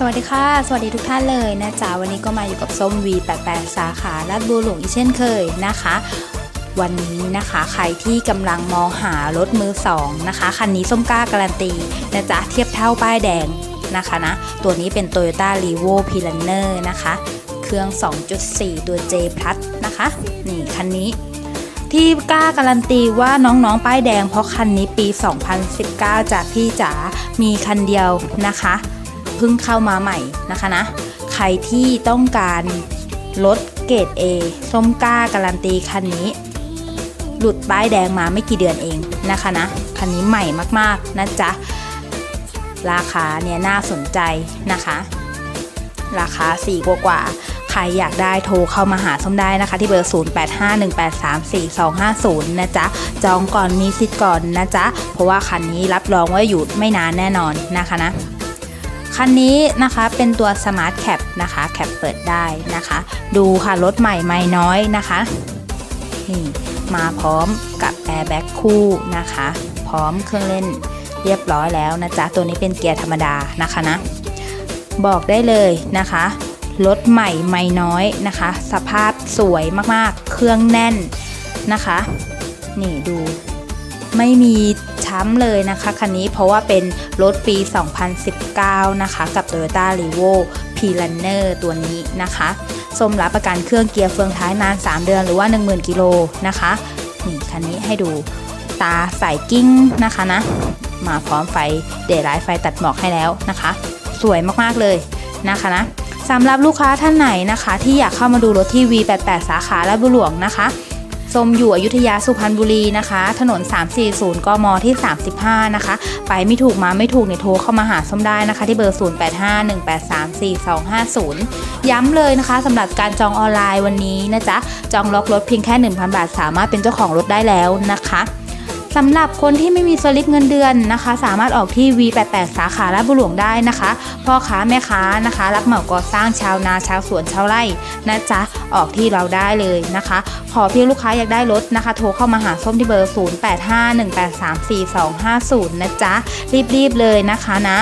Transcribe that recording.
สวัสดีค่ะ สวัสดีทุกท่านเลยนะจ๊ะวันนี้ก็มาอยู่กับส้ม V88 สาขาลาดบัวหลวงอีกเช่นเคยนะคะ วันนี้นะคะใครที่กำลังมองหารถมือสองนะคะคันนี้ส้มกล้าการันตีนะจ๊ะเทียบเท่าป้ายแดงนะคะนะ ตัวนี้เป็น Toyota r e v o p i l a n n e r นะคะ เครื่อง 2.4 ตัว J Plus นะคะ นี่คันนี้ที่กล้าการันตีว่าน้องๆ ป้ายแดงเพราะคันนี้ปี 2019จากพี่จ๋ามีคันเดียวนะคะ เพิ่งเข้ามาใหม่นะคะนะ ใครที่ต้องการรถเกรด A ส้มกล้าการันตีคันนี้ หลุดป้ายแดงมาไม่กี่เดือนเองนะคะนะ คันนี้ใหม่มากๆนะจ๊ะ ราคาเนี่ยน่าสนใจนะคะ ราคา4กว่ากว่าใครอยากได้โทรเข้ามาหาส้มได้นะคะ ที่เบอร์ 0851834250 นะจ๊ะ จองก่อนมีสิทธิ์ก่อนนะจ๊ะ เพราะว่าคันนี้รับรองว่าอยู่ไม่นานแน่นอนนะคะนะ คันนี้นะคะเป็นตัว Smart Cap นะคะแคปเปิดได้นะคะ ดูค่ะรถใหม่ไม่น้อยนะคะนี่มาพร้อมกับ Airbag คู่นะคะ พร้อมเครื่องเล่นเรียบร้อยแล้วนะจ๊ะ ตัวนี้เป็นเกียร์ธรรมดานะคะนะ บอกได้เลยนะคะ รถใหม่ไม่น้อยนะคะ สภาพสวยมากๆ เครื่องแน่นนะคะ นี่ดู ไม่มีช้ำเลยนะคะคันนี้เพราะว่าเป็นรถปี 2019 นะคะ กับ Toyota r e v o p i l a n n e r ตัวนี้นะคะสมรับประกันเครื่องเกียร์เฟืองท้ายนาน 3 เดือนหรือว่า 10,000 กิโลนะคะนี่คันนี้ให้ดูตาใส่กิ้งนะคะนะ มาพร้อมไฟเดย์ไลท์ไฟตัดหมอกให้แล้วนะคะ สวยมากๆเลยนะคะนะสำหรับลูกค้าท่านไหนนะคะ ที่อยากเข้ามาดูรถที่ V88 สาขาและบุหลวงนะคะ ชมอยู่อยุธยาสุพรรณบุรีนะคะ ถนน 340 กมที่ 35 นะคะ ไปไม่ถูกมาไม่ถูกเนี่ยโทรเข้ามาหาส้มได้นะคะ ที่เบอร์ 0851834250 ย้ำเลยนะคะสำหรับการจองออนไลน์วันนี้นะจ๊ะ จองล็อกรถเพียงแค่ 1,000 บาท สามารถเป็นเจ้าของรถได้แล้วนะคะ สำหรับคนที่ไม่มีสลิปเงินเดือนนะคะ สามารถออกที่ V88 สาขาและบุหลวงได้นะคะ พ่อค้าแม่ค้านะคะ รับเหมาก่อสร้างชาวนาชาวสวนชาวไร่นะจ๊ะออกที่เราได้เลยนะคะ ขอเพียงลูกค้าอยากได้รถนะคะ โทรเข้ามาหาส้มที่เบอร์ 0851834250 นะจ๊ะรีบๆเลยนะคะนะ